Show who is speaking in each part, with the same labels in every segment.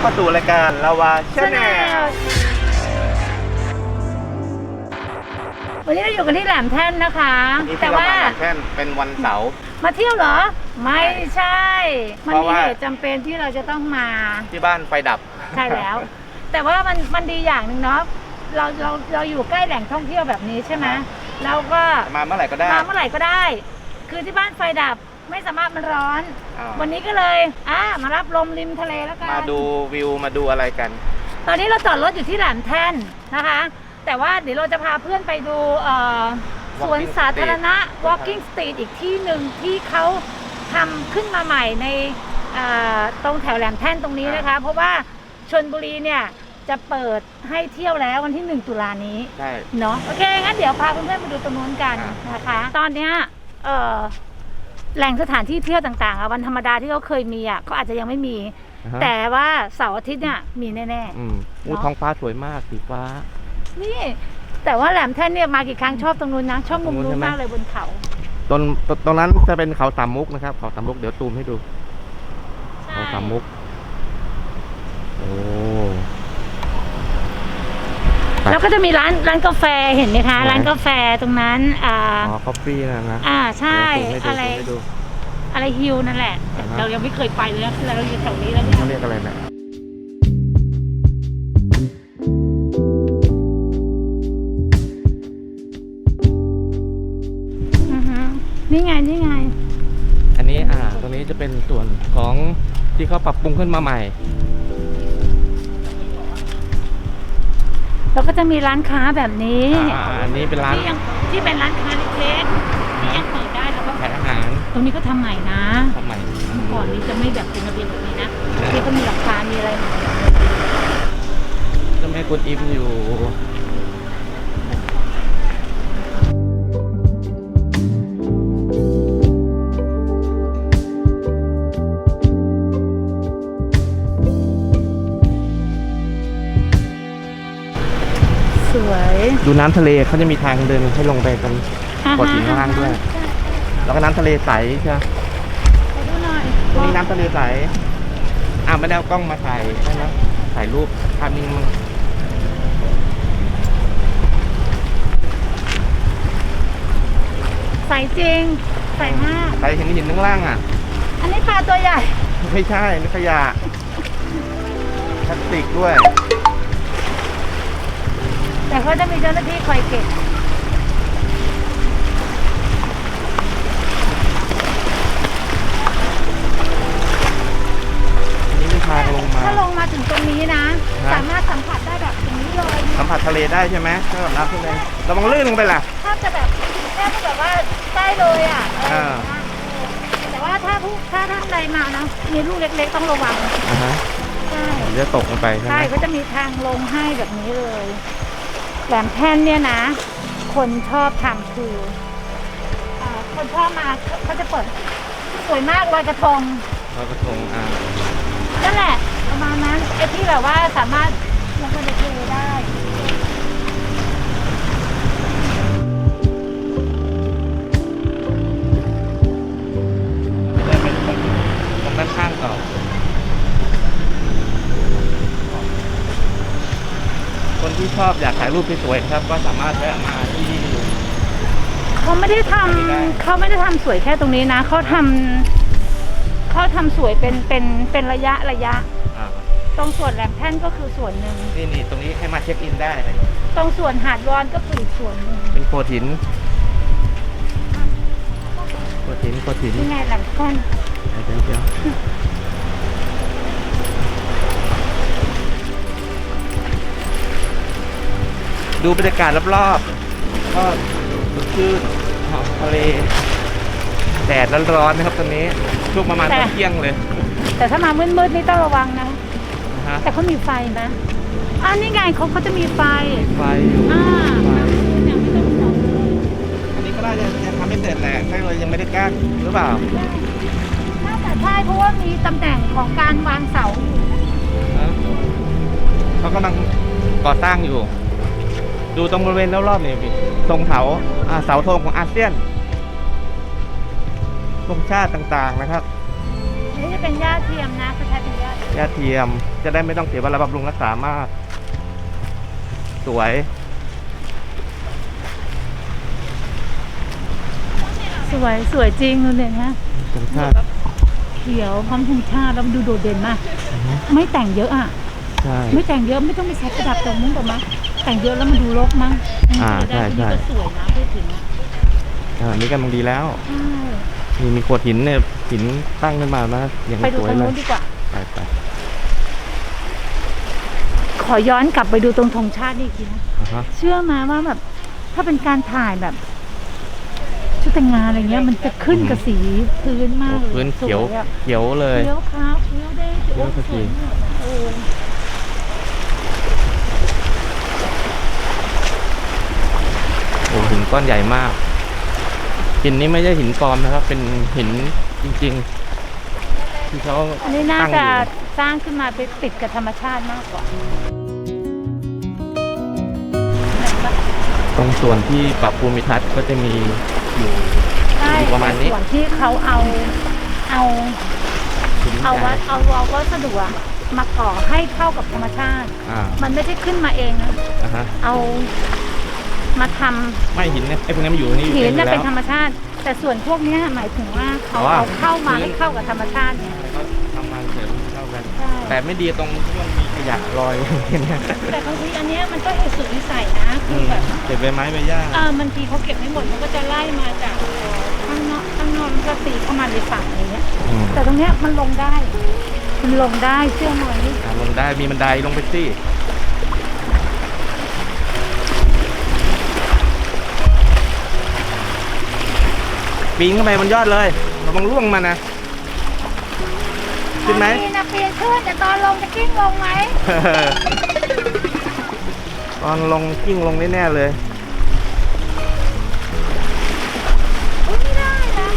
Speaker 1: เข้าสู่รายการลาวาชาแนล
Speaker 2: วันนี้เราอยู่กันที่แหลมแท่นนะคะ
Speaker 1: นี่
Speaker 2: แต่
Speaker 1: ที่เรา
Speaker 2: ว่า
Speaker 1: มาแค่เป็นวันเสาร์
Speaker 2: มาเที่ยวเหรอ ไม่ใช่ มัน
Speaker 1: เพราะ
Speaker 2: มี
Speaker 1: ว่า
Speaker 2: เหตุจำเป็นที่เราจะต้องมา
Speaker 1: ที่บ้านไฟดับ
Speaker 2: ใช่แล้ว แต่ว่ามันมันดีอย่างหนึ่งเนาะเราเราเราอยู่ใกล้แหล่งท่องเที่ยวแบบนี้ใช่ไหม
Speaker 1: ครับ
Speaker 2: เราก็
Speaker 1: มาเมื่อไหร่ก็ได้
Speaker 2: มาเมื่อไหร่ก็ได้ คือที่บ้านไฟดับ ไม่สามารถมันร้อน
Speaker 1: อ่า
Speaker 2: วันนี้ก็เลยอ่ามารับลมริมทะเลแล้วกัน
Speaker 1: มาดูวิวมาดูอะไรกัน
Speaker 2: ตอนนี้เราจอดรถอยู่ที่แหลมแท่นนะคะ แต่ว่าเดี๋ยวเราจะพาเพื่อนไปดูเอ่อสวน
Speaker 1: Walking
Speaker 2: สาธารณะ
Speaker 1: Street
Speaker 2: Walking Street อีกที่หนึ่งที่เขาทำขึ้นมาใหม่ในเอ่อตรงแถวแหลมแท่นตรงนี้นะคะ เพราะว่าชนบุรีเนี่ยจะเปิดให้เที่ยวแล้ววันที่ 1 ตุลานี้
Speaker 1: ใช่
Speaker 2: เนาะโอเค งั้นเดี๋ยวพาเพื่อนๆมาดูตรงนู้นกัน
Speaker 1: อะ
Speaker 2: นะคะ ตอนเนี้ยเอ่อ แหล่งสถานที่เที่ยวต่างๆอะวันธรรมดาที่เขาเคยมีอะเขาอาจจะยังไม่มีแต่ว่าเสาร์อาทิตย์เนี่ยมีแน่
Speaker 3: อืมอู้
Speaker 2: เนอะ
Speaker 3: ท้องฟ้าสวยมากสีฟ้า
Speaker 2: ๆนี่ แต่ว่าแหลมแท่นเนี่ยมากี่ครั้งชอบตรงนู้นนะชอบมุม
Speaker 3: ตรงนู้
Speaker 2: นู้
Speaker 3: น
Speaker 2: น
Speaker 3: ใช่ไหม
Speaker 2: มากเลยบนเขา
Speaker 3: ตรงตรงตรงนั้นจะเป็นเขาสามมุกนะครับ เขาสามมุกเดี๋ยวตูมให้ดู
Speaker 2: ใช่
Speaker 3: เขาสามมุก โอ้
Speaker 2: แล้วก็จะมีร้านร้านกาแฟเห็นไหมคะ
Speaker 3: ไหน
Speaker 2: ร้านกาแฟตรงนั้นอ่า
Speaker 3: อ๋อคอฟฟี่นะนะ
Speaker 2: อ่าใช่
Speaker 3: เดี๋ยวซูม
Speaker 2: อะไร
Speaker 3: ให้ดู
Speaker 2: อะไรฮิลนั่นแหละ
Speaker 3: อ่าฮะ
Speaker 2: เรายังไม่เคยไปเลยนะเราอยู่แถวนี้แล้วเนี่ย
Speaker 3: เขาเรียกอะไรนะ
Speaker 2: อือฮึนี่ไงนี่ไง
Speaker 3: อันนี้อ่าตรงนี้จะเป็นส่วนของที่เขาปรับปรุงขึ้นมาใหม่
Speaker 2: แล้วก็จะมีร้านค้าแบบนี้
Speaker 3: อ่าอันนี้เป็นร้าน
Speaker 2: ที่ยังที่เป็นร้านค้าเล็กๆที่ยังเปิดได้แล้วก็
Speaker 3: ขายอาหาร
Speaker 2: ตรงนี้ก็ทำใหม่นะ
Speaker 3: สมัย
Speaker 2: เมื่อก่อนนี้จะไม่แบบเป็นระเบียบแบบนี้นะที่ก็มีหลักคามีอะไร
Speaker 3: เจะแม่กวนอิมอยู่ ดูน้ำทะเลเขาจะมีทางเดินให้ลงไปกันกดหินข้างล่างด้วย
Speaker 2: ใช่
Speaker 3: แล้วก็น้ำทะเลใสใช่ไหม
Speaker 2: ขอดูหน่อย
Speaker 3: ตรงนี้น้ำทะเลใสอ่าไม่ได้เอากล้องมาถ่ายใช่ไหมถ่ายรูปภาพนิ่งมั้ง
Speaker 2: ใสจริง ใสมาก
Speaker 3: ใครเห็นหินข้างล่างอะ
Speaker 2: อันนี้ปลาตัวใหญ่
Speaker 3: ไม่ใช่นี่ขยะพลาสติกด้วย
Speaker 2: แต่เขาจะมีเจ้าหน้าที่คอยเก็บ
Speaker 3: อันนี้เป็นทางลงมา
Speaker 2: ถ้าลงมาถึงตรงนี้นะ
Speaker 3: ฮะ
Speaker 2: สามารถสัมผัสได้แบบตรงนี้เลย
Speaker 3: สัมผัสทะเลได้ใช่ไหมถ้าแบบน้ำทะเลระวังลื่นลงไปล่ะ
Speaker 2: ถ้าจะแบบแค่แบบว่าใกล้เลยอะอะไรอย่าง
Speaker 3: อ่า
Speaker 2: เงี้ยเออแต่ว่าถ้าผู้ถ้าท่านใดมานะมีลูกเล็กๆต้องระวัง
Speaker 3: อ่าฮะ
Speaker 2: ใช่
Speaker 3: เดี๋ยวจะตกลงไปใช่ไห
Speaker 2: ใช่
Speaker 3: ม
Speaker 2: ก็จะมีทางลงให้แบบนี้เลย แหลมแท่นเนี่ยนะ คนชอบทำคืออ่าคนชอบมาเขาจะเปิดสวยมากลอยกระทง
Speaker 3: ลอยกระทงอ่า
Speaker 2: นั่นแหละประมาณนั้นไอ้ที่แบบว่าสามารถ ที่
Speaker 3: ชอบอยากถ่ายรูปสวยๆนะครับ ก็สามารถแวะมาที่
Speaker 2: เขาไม่ได้ทำ
Speaker 3: ไม่ได้
Speaker 2: เขาไม่ได้ทำสวยแค่ตรงนี้นะเขาทำเขาทำสวยเป็นเป็นเป็นระยะระยะ
Speaker 3: อ่า
Speaker 2: ตรงส่วนแหลมแท่นก็คือส่วนหนึ่ง
Speaker 3: นี่นี่ตรงนี้ให้มาเช็คอินได้
Speaker 2: ตรงส่วนหาดวอนก็คืออีกส่วนหนึ่ง
Speaker 3: เป็นโขดหินโขดหินโขดหิน
Speaker 2: นี่ไงแหลมแท่น
Speaker 3: เดี๋ยวเดี๋ยวดู บรรยากาศรอบๆก็สดชื่นหอมทะเลแดดร้อนๆนะครับตอนนี้ช่วงประมาณตอนเที่ยงเลย
Speaker 2: แต่ถ้ามามืดๆนี่ต้องระวังนะ
Speaker 3: นะฮะ
Speaker 2: แต่เขามีไฟนะอ่านี่ไงเขาเขาจะมีไฟ
Speaker 3: ไฟอยู่
Speaker 2: อ่า
Speaker 3: ไฟ
Speaker 2: เนี่ยไม่ต้องห่วงเลย
Speaker 3: อันนี้ก็น่าจะยังทำไม่เสร็จแหละแค่เลยยังไม่ได้กั้นหรือเปล่า
Speaker 2: น่าจะใช่เพราะว่ามีตำแหน่งของการวางเสาอยู่
Speaker 3: ฮะเขากำลังก่อสร้างอยู่ ดูตรงบริเวณรอบๆนี่พี่ทรงเถาอ่าเสาธงของอาเซียนธงชาติต่างๆนะครับ
Speaker 2: นี่จะเป็นหญ้าเทียมนะเขาใช้เป็นหญ้าเทียม
Speaker 3: หญ้าเทียมจะได้ไม่ต้องเสียเวลาบำรุงรักษามาก สวย
Speaker 2: สวยสวยจริงดูเนี่ยนะ
Speaker 3: ธรรมชาติ
Speaker 2: เขียวพร้อมธงชาติแล้วมันดูโดดเด่นมาก ไม่แต่งเยอะอะ
Speaker 3: ใช่
Speaker 2: ไม่แต่งเยอะไม่ต้องไปใช้ประดับตรงมุ้งตรงมั้ง แต่งเยอะแล้วมันดูรกมั้ง
Speaker 3: อ่า
Speaker 2: จะได้
Speaker 3: ใช่
Speaker 2: ที่นี่
Speaker 3: ใช่
Speaker 2: ก็สวยนะพูดถึงอะ
Speaker 3: อ่านี่กำลังดีแล้ว
Speaker 2: ใช่
Speaker 3: มีมีขวดหินเนี่ยหินตั้งขึ้นมานะอย่าง
Speaker 2: ไปดู
Speaker 3: สวย
Speaker 2: ทาง
Speaker 3: เล
Speaker 2: นู้
Speaker 3: ย
Speaker 2: นดีกว่า
Speaker 3: ไปไป
Speaker 2: ขอย้อนกลับไปดูตรงธงชาตินี่อีกทีนะ
Speaker 3: อ่าฮะ
Speaker 2: เชื่อมาว่าแบบ ถ้าเป็นการถ่ายแบบชุดแต่งงานอะไรเงี้ย มันจะขึ้นกับสีพื้นมากเลย
Speaker 3: พื้นเขียว
Speaker 2: สอะ
Speaker 3: เขียวเลย
Speaker 2: เขียวขาวเขียวแดงเขียว
Speaker 3: เขียวขจี
Speaker 2: สวยมากเอ
Speaker 3: โอ้หินก้อนใหญ่มาก หินนี้ไม่ใช่หินปลอมนะครับ เป็นหินจริงๆที่เขา
Speaker 2: อันนี้น่า
Speaker 3: ตั้งอ
Speaker 2: จะ
Speaker 3: ยู่
Speaker 2: สร้างขึ้นมาไปติดกับธรรมชาติมากกว่าเห็นปะ
Speaker 3: ตรงส่วนที่ปรับภูมิทัศน์ก็จะมีอยู่
Speaker 2: ใช่
Speaker 3: ประมาณนี้
Speaker 2: ส่วนที่เขาเอาเอา
Speaker 3: หิน
Speaker 2: เอา
Speaker 3: ใหญ่
Speaker 2: วัดเอาเอาวัสดุอะมาก่อให้เข้ากับธรรมชาติ
Speaker 3: อ่า
Speaker 2: มันไม่ได้ขึ้นมาเองนะ
Speaker 3: อ่าฮะ
Speaker 2: เอา มาทำ
Speaker 3: ไม่หินเนี่ยไอ้พวกนี้มันอยู่นี่
Speaker 2: หิน
Speaker 3: อยู่
Speaker 2: น่ะ
Speaker 3: แล้
Speaker 2: เป็น
Speaker 3: ว
Speaker 2: ธรรมชาติ แต่ส่วนพวกเนี้ยหมายถึงว่าเขา
Speaker 3: อ๋อ
Speaker 2: เอาเข้ามา
Speaker 3: พื้น
Speaker 2: ให้เข้ากับธรรมชาติเนี่ย
Speaker 3: เขาทำมาเสริมเข้ากัน
Speaker 2: ใช่
Speaker 3: แต่ไม่ดีตรงที่มันมีขยะลอยอย่างเงี้ย
Speaker 2: แต่บางทีอันเนี้ยมันก็เหตุสุดวิสัยนะคือแบบ
Speaker 3: เก็บใบไม้ใบหญ้า
Speaker 2: เออบางทีเขาเก็บไม่หมดมันก็จะไล่มาจากเอ่อข้างนอกข้างนอกมันก็ตีเข้ามาในฝั่งอะไรเงี้ย
Speaker 3: อืม
Speaker 2: แต่ตรงเนี้ยมันลงได้ มันลงได้เชื่อไหม
Speaker 3: อะลงได้มีบันไดลงไปสิ ปีนเข้าไปบนยอดเลยระวังล่วงมานะ ขึ้นไหม
Speaker 2: ตอนนี้นะปีนขึ้นแต่ตอนลงจะกิ้งลงไหม
Speaker 3: ตอนลงกิ้งลงแน่ๆเลย
Speaker 2: อุ๊ยไม่ได้นะ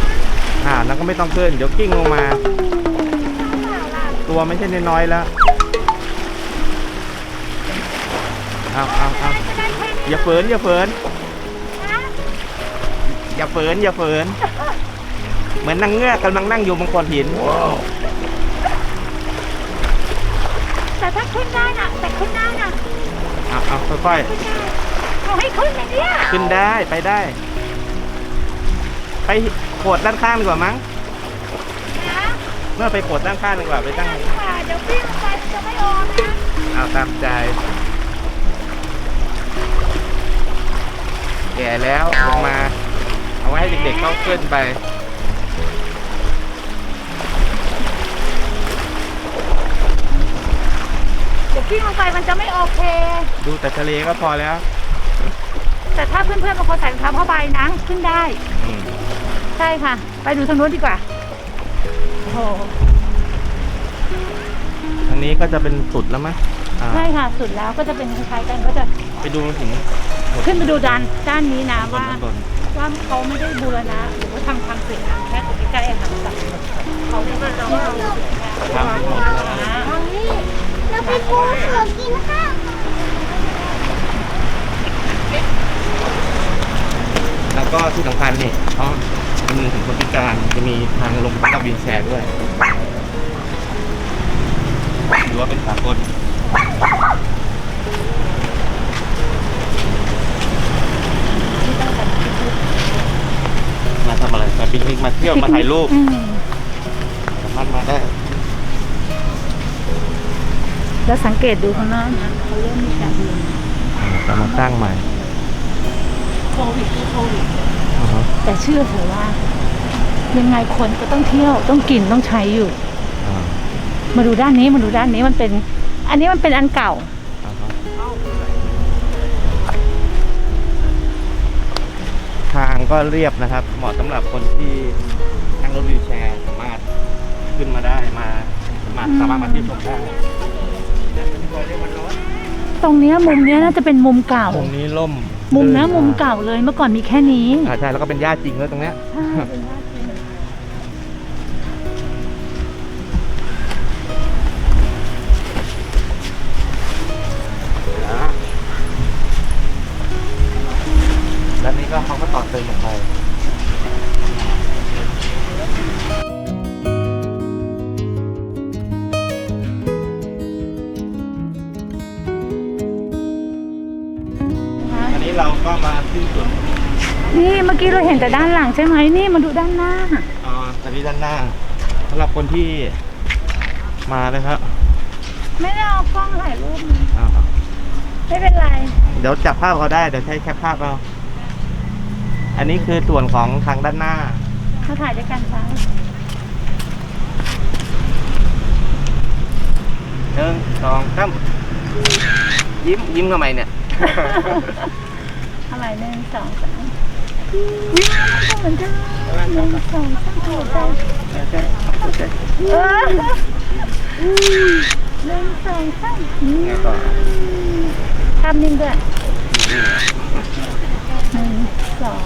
Speaker 3: อ่าแล้วก็ไม่ต้องขึ้น เดี๋ยวกิ้งลงมาตัวไม่ใช่น้อยๆแล้วเอาเอาเอา
Speaker 2: จะได้แค่นี้
Speaker 3: อย่าฝืนอย่าฝืน
Speaker 2: นะ
Speaker 3: อย่าฝืนอย่าฝืน เหมือนนางเงือกกำลังนั่งอยู่บนโขดหิน
Speaker 2: แต่ถ้าขึ้นได้นะแต่ขึ้นได้นะ
Speaker 3: เอาเอาค่อย
Speaker 2: ขึ้นได้ขอให้ขึ้นอย่างเนี้ย
Speaker 3: ๆ ขึ้นได้ไปได้ ไปโขดด้านข้างดีกว่ามั้ง
Speaker 2: นะ
Speaker 3: เมื่อไปโขดด้านข้างดีกว่าไปตั้ง
Speaker 2: ดีกว่าเดี๋ยววิ่งไปมันจะไม่ออกนะ
Speaker 3: เอาตามใจ แก่แล้วลงมา เอาไว้ให้เด็กๆเขาขึ้นไป
Speaker 2: เดี๋ยววิ่งลงไปมันจะไม่โอเค
Speaker 3: ดูแต่ทะเลก็พอแล้ว
Speaker 2: แต่ถ้าเพื่อนๆบางคนใส่รองเท้าผ้าใบนะขึ้นได้
Speaker 3: อืม
Speaker 2: ใช่ค่ะ ไปดูทางนู้นดีกว่าโอ้โห
Speaker 3: ทางนี้ก็จะเป็นสุดแล้วมั้ยอ่า
Speaker 2: ใช่ค่ะ สุดแล้วก็จะเป็นคล้ายๆกันก็จะ
Speaker 3: ไปดูถึง
Speaker 2: ขึ้นไปดูด้านด้านนี้นะ
Speaker 3: บน
Speaker 2: ว่า
Speaker 3: บน
Speaker 2: ว่าเขาไม่ได้บูรณะหรือว่าทำความสวยงามแค่ตรงใกล้ๆอาหารสัตว์เขาเรียกว่าเราเราสวยงาม
Speaker 3: ทำหมดแล้ว
Speaker 2: เราไปปูขอกินข้าว
Speaker 3: แล้วก็ที่สำคัญนี่เขาคำนึงถึงคนพิการจะมีทางลงกับวินแชร์ด้วยถือว่าเป็นสากลมาทำอะไรมาปิกนิกมาเที่ยวมาถ่ายรูป
Speaker 2: อืม
Speaker 3: สามารถมาได้
Speaker 2: แล้วสังเกตดูข้างนอกนะเขาเริ่มมีการเรียน
Speaker 3: กำลังสร้างใหม่
Speaker 2: โควิดก็โควิด
Speaker 3: อ่าฮะ
Speaker 2: แต่เชื่อเถอะว่า ยังไงคนก็ต้องเที่ยวต้องกินต้องใช้อยู่
Speaker 3: อ่า
Speaker 2: มาดูด้านนี้มาดูด้านนี้มันเป็น อันนี้มันเป็นอันเก่า
Speaker 3: อ่าฮะทางก็เรียบนะครับ เหมาะสำหรับคนที่นั่งรถวีลแชร์สามารถขึ้นมาได้มาสามารถ
Speaker 2: อืม
Speaker 3: สามารถมาเที่ยวชมได้
Speaker 2: ตรงเนี้ยมุมเนี้ยน่าจะเป็นมุมเก่า
Speaker 3: ตรงนี้ล่ม
Speaker 2: มุมนะ
Speaker 3: ลื่
Speaker 2: มุมเก่าเลยเมื่อก่อนมีแค่นี้
Speaker 3: อ่าใช่แล้วก็เป็นหญ้าจริงด้วยตรงเนี้ย
Speaker 2: ใช่
Speaker 3: กี้เรา
Speaker 2: เห็นแต่ด้านหลังใช่ไหมนี่มาดูด้านหน้า
Speaker 3: อ๋อตอนนี้ด้านหน้าสำหรับคนที่มานะครับ
Speaker 2: ไม่ได้เอากล้องถ่ายรูปนะ
Speaker 3: อ่า
Speaker 2: ไม่เป็นไร
Speaker 3: เดี๋ยวจับภาพเขาได้ เดี๋ยวใช้แคปภาพเอาอันนี้คือส่วนของทางด้านหน้า
Speaker 2: เขาถ่ายด้วยกันจ้า
Speaker 3: หนึ่งสองสามยิ้มยิ้มทำไมเนี่ย
Speaker 2: อะไรหนึ่งสองสามวิ่งมั นก็เหมือนกันหนึ่งสองสามหัวใจเออหนึ่งสองสาม
Speaker 3: ไงต่อ
Speaker 2: ทำนิ่งด้วยหนึ่งสอง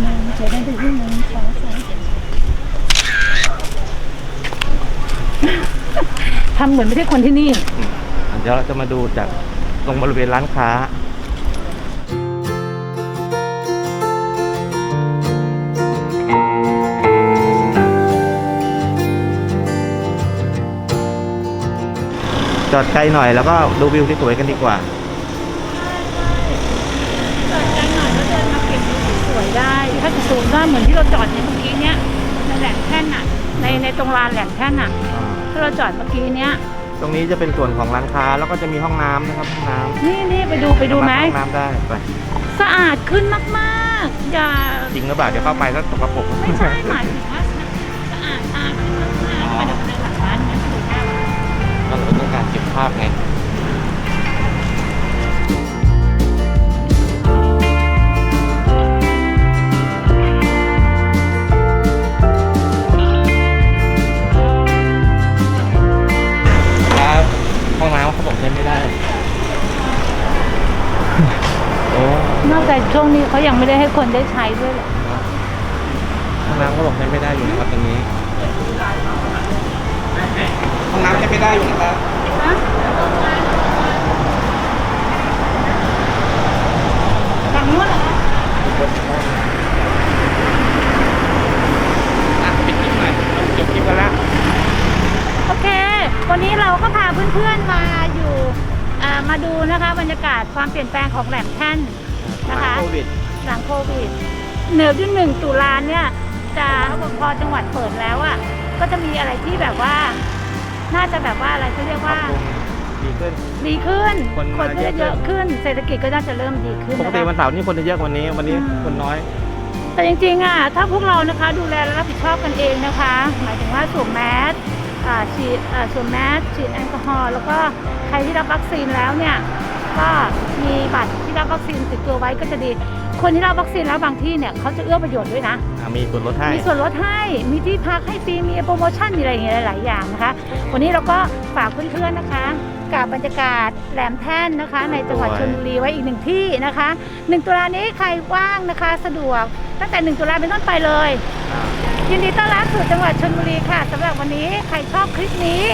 Speaker 2: หนึ่งเดี๋ยวได้ดูที่หนึ่งสองสามทำเหมือนไม่ใช่คนที่นี่
Speaker 3: เดี๋ยวเราจะมาดูจากตรงบริเวณร้านค้า จอดไกลหน่อยแล้วก็ดูวิวที่สวยกันดีกว่า
Speaker 2: จอดกันหน่อยแล้วเดินมาเก็บวิวสวยได้ ถ้าจะสูงก็เหมือนที่เราจอดในเมื่อกี้เนี้ยในแหลมแท่นน่ะในในตรงลานแหลมแท่นน่ะที่เราจอดเมื่อกี้เนี้ย
Speaker 3: ตรงนี้จะเป็นส่วนของร้านค้าแล้วก็จะมีห้องน้ำนะครับห้องน้ำ
Speaker 2: นี่นี่ไปดูไปดูไหม
Speaker 3: สาารถห้องน้ำได้ไป
Speaker 2: สะอาดขึ้นมากๆอย่า
Speaker 3: จริงหรือเปล่าเดี๋ยวเข้าไปแล้วตกกระปรก
Speaker 2: ไม่ใช่หมายถึงว่าสะอาดตาขึ้นมากๆ
Speaker 3: ภาพไงครับห้องน้ำเขาบอกใช้ไม่ได้ โอ้
Speaker 2: นอกจากช่วงนี้เขายังไม่ได้ให้คนได้ใช้ด้วยแหละ
Speaker 3: ห้องน้ำเขาบอกใช้ไม่ได้อยู่นะครับตรงนี้ ห้องน้ำใช้ไม่ได้อยู่นะครับ
Speaker 2: ฝั่งนู้นเหรอคะ
Speaker 3: อะปิดคลิปหน่อยจบคลิปกันแล้ว
Speaker 2: โอเค วันนี้เราก็พาเพื่อนๆมาอยู่อ่า มาดูนะคะบรรยากาศความเปลี่ยนแปลงของแหลมแท่นนะคะ
Speaker 3: โควิด
Speaker 2: หลังโควิดเหนือที่หนึ่งตุลาเนี่ยจะพอจังหวัดเปิดแล้วอะก็จะมีอะไรที่แบบว่า น่าจะแบบว่าอะไรเขาเรียกว่า
Speaker 3: ดีขึ้น
Speaker 2: ดีขึ้น
Speaker 3: คนมา
Speaker 2: ก็จะ
Speaker 3: เย
Speaker 2: เย
Speaker 3: อะ
Speaker 2: อะขึ้น เศรษฐกิจก็น่าจะเริ่มดีขึ้น
Speaker 3: ปกติ
Speaker 2: นะคะ
Speaker 3: วันเสาร์นี่คนจะเยอะกว่านี้ วันนี้
Speaker 2: อืม
Speaker 3: คนน้อย
Speaker 2: แต่จริงๆอะถ้าพวกเรานะคะ ดูแลและรับผิดชอบกันเองนะคะ หมายถึงว่าสวมแมสอ่า ฉีดอ่าสวมแมสฉีดแอลกอฮอล์แล้วก็ใครที่รับวัคซีนแล้วเนี่ยก็มีบัตรที่รับวัคซีนติดตัวไว้ก็จะดี คนที่รับวัคซีนแล้วบางที่เนี่ยเขาจะเอื้อประโยชน์ด้วยนะ
Speaker 3: อะมีส่วนลดให้
Speaker 2: มีส่วนลดให้มีที่พักให้ฟรีมีโปรโมชั่นมีอะไรอย่างเงี้ยหลายๆอย่างนะคะ วันนี้เราก็ฝากเพื่อนๆนะคะ กับบรรยากาศแหลมแท่นนะคะ ในจังหวัด
Speaker 3: สวย
Speaker 2: ชลบุรีไว้อีกหนึ่งที่นะคะหนึ่งตุลานี้ใครว่างนะคะ สะดวกตั้งแต่หนึ่งตุลาเป็นต้นไปเลย ยินดีต้อนรับสู่จังหวัดชลบุรีค่ะสำหรับวันนี้ใครชอบคลิปนี้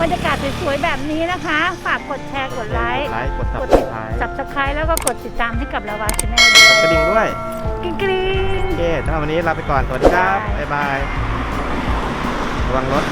Speaker 2: บรรยากาศสวยๆแบบนี้นะคะ ฝากกดแชร์กดไลค์
Speaker 3: ไลค์กด
Speaker 2: กด
Speaker 3: subscribe
Speaker 2: สับสไครต์แล้วก็กดติดตามให้กับลาวาชาแนลด้วย
Speaker 3: กดกระดิ่งด้วย
Speaker 2: กริ๊งกริ๊ง
Speaker 3: โอเคสำหรับวันนี้ลาไปก่อน สวัสดีครับ บ๊ายบาย ระวังรถ